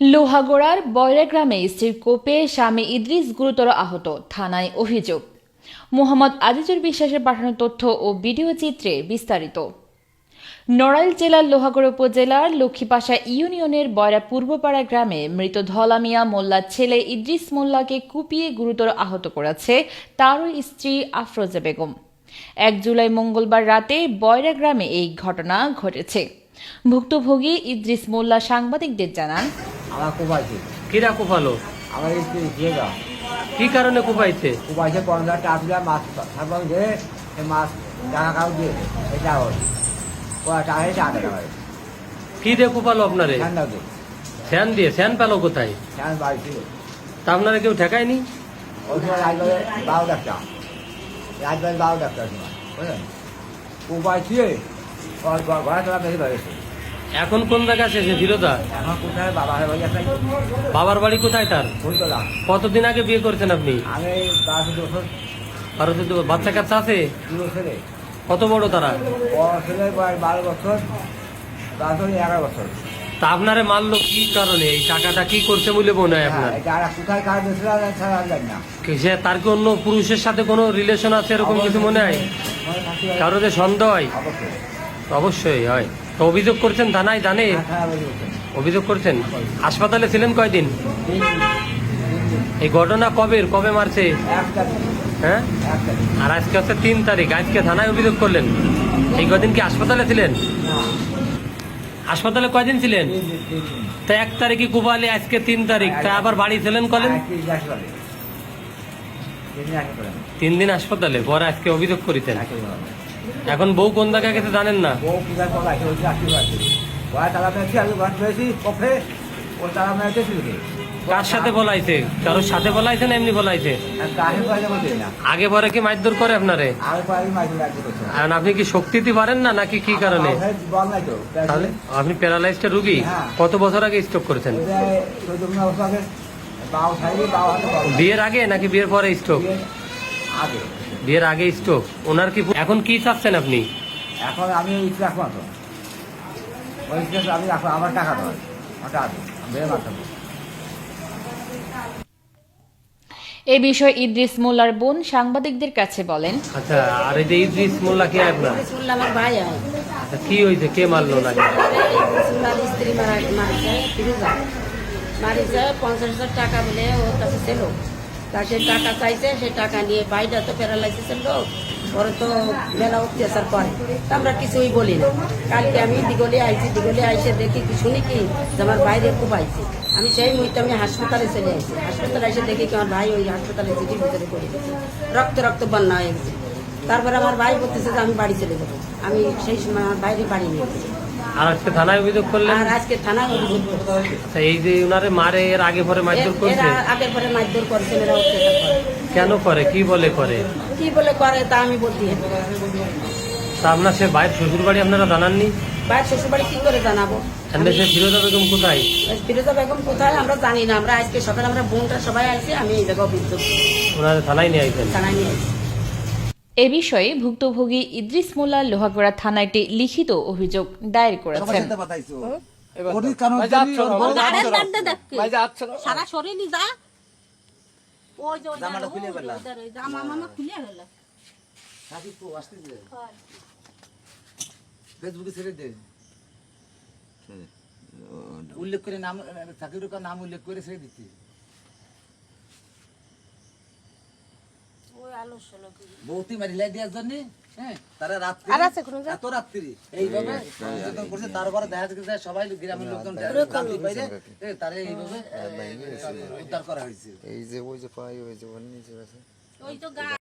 লোহাগড়ার বয়রা গ্রামে স্ত্রীর কোপে স্বামী ইদ্রিস গুরুতর আহত, থানায় অভিযোগ। মোহাম্মদ আজিজুর বিশ্বাসের পাঠানো তথ্য ও ভিডিও চিত্রে বিস্তারিত। নড়াইল জেলার লোহাগড় উপজেলার লক্ষ্মীপাশা ইউনিয়নের বয়রা পূর্বপাড়া গ্রামে মৃত ধলা মিয়া মোল্লার ছেলে ইদ্রিস মোল্লাকে কুপিয়ে গুরুতর আহত করেছে তারই স্ত্রী আফরোজা বেগম। এক জুলাই মঙ্গলবার রাতে বয়রা গ্রামে এই ঘটনা ঘটেছে। ভুক্তভোগী ইদ্রিস মোল্লা সাংবাদিকদের জানান আমার কোপাইছে কিরা কোপালো আমার স্ত্রী দাও কি কারণে কোপাইছে কোপাইছে পনেরো টাকা মাছ তারপর যে মাছ টাকা কাউ দিয়ে এটা ওরা টাকা টাকা কি দিয়ে কোপালো আপনারে? ফ্যান দিয়ে। ফ্যান পেল কোথায়? ফ্যান বাড়ি তা আপনারা কেউ ঠেকায়নি? ওই সময় রাজবাড়ি বারো ডাক্তার রাজবাড়ি বারো ডাক্তার সময় বুঝলেন কোপাইছে ঘরে তোলা মেরে ধরেছে এখন কোন জায়গা আছে সে কোথায়? হয়ে গেছে বাবার বাড়ি কোথায় তার? ফুলতলা। কতদিন আগে বিয়ে করেছেন আপনি? আমি বাচ্চা কাচ্চা আছে? দুটো ছেলে কত বড় তারা? বড় ছেলে বারো বছর বারো এগারো বছর। তা আপনারে মারলো কি কারণে? এই টাকাটা কি করছে বলে মনে হয় হ্যাঁ আপনার কোথায় কাজ জানি না। সে তার কি অন্য পুরুষের সাথে কোনো রিলেশন আছে এরকম কিছু মনে হয়? কারও যে সন্দেহ হয়? অবশ্যই হয়। তো অভিযোগ করছেন থানায় জানে? হ্যাঁ, হয়ে। অভিযোগ করছেন। হাসপাতালে ছিলেন কয়দিন। এই ঘটনা কবে? কবে মারছে? হ্যাঁ? আর আজকে হচ্ছে তিন তারিখ। আজকে থানায় অভিযোগ করলেন। এই কদিন কি হাসপাতালে ছিলেন? হাসপাতালে কয়দিন ছিলেন? তা এক তারিখে কুবালে আজকে তিন তারিখ। তা আবার বাড়ি ছিলেন কলেন? তিন দিন হাসপাতালে। পরে আজকে অভিযোগ করিতেন। এখন বউ কোন জায়গায় গেছে জানেন না বউ আছে, ওই আছে। ওরা আমি ঘর কফে, সিলকে। কার সাথে বলাইছে কারোর সাথে বলাইছে না এমনি বলাইছে। আগে পরে কি মারধর করে আপনারে। আর আপনি কি শক্তি দিতে পারেন না নাকি কি কারণে। তাহলে আপনি প্যারালাইজড রুগী হ্যাঁ। কত বছর আগে স্ট্রোক করেছেন। বিয়ের আগে নাকি বিয়ের পরে স্ট্রোক আগে বিয়ের আগে স্ট্রোক ওনার কি এখন কি চাচ্ছেন আপনি? এখন আমি রাখব তো ওই ইট আমি রাখব আমার টাকা বেড়ে মারতাম এ বিষয়ে ইদ্রিস মোল্লার বোন সাংবাদিকদের কাছে বলেন আচ্ছা আর এই যে ইদ্রিস মোল্লা কে আপনার? আমার ভাই হয় আচ্ছা কি হয়েছে? কে মারলো না স্ত্রী মারা পঞ্চাশ হাজার টাকা বলে ওর কাছে ছিল। তা সে টাকা চাইছে, সে টাকা নিয়ে ভাইটা তো প্যারালাইসিসের লোক ওর তো মেলা অত্যাচার করে। আমরা কিছুই বলি না। কালকে আমি দিগলে আইছি দিগলে আইসে দেখি কি শুনি কি যে আমার বাইরে খুব আইছি আমি সেই মুহূর্তে আমি হাসপাতালে চলে আসছি হাসপাতালে এসে দেখি কি আমার ভাই ওই হাসপাতালে চিঠির ভিতরে পড়ে গেছে। রক্ত রক্ত বন্যা হয়ে গেছে তারপরে আমার ভাই বলতেছে যে আমি বাড়ি চলে যাব। আমি সেই সময় আমার বাইরে বাড়ি নিয়ে গেছি। আর আজকে থানায় অভিযোগ করলেন? আর আজকে থানায় অভিযোগ। আচ্ছা এই যে উনারে মারে এর আগে পরে মারধর করছে? আগের পরে মারধর করছে এরা অত্যাচার করে। কেন করে? কি বলে করে? কি বলে করে তা আমি বলতে তা আপনার সে ভাইয়ের শ্বশুর বাড়ি আপনারা জানাননি? বাইর শ্বশুরবাড়ি কি করে জানাব? এখানে সে ফিরোজা বেগম কোথায়? ফিরোজা বেগম কোথায়? আমরা জানি না। আমরা আজকে সকালে আমরা বোনটা সবাই আইছি আমি এই জায়গায় অভিযোগ ওনারা থানায় নিয়ে আইছেন? থানায় নিয়ে আইছি। এ বিষয়ে ভুক্তভোগী ইদ্রিস মোল্লা লোহাগড়া থানায় একটি লিখিত অভিযোগ দায়ের করেছেন। সারা শরীরই যা। ওই যে জামাটা খুলে ফেললাম জামা মামা খুলে ফেললাম ফেসবুকে ছেড়ে দে। উল্লেখ করে নাম চাকরির নাম উল্লেখ করে ছেড়ে দিচ্ছি বৌতি মারি লাই দেওয়ার জন্য হ্যাঁ তারা রাত্রি এত রাত্রি। এইভাবে করছে তারপরে দেখা যাচ্ছে সবাই গ্রামের লোকজন জানতে তারা এইভাবে উদ্ধার করা হয়েছে। এই যে ওই যে পাই ওই যে ওর নিচে আছে। ওই তো গা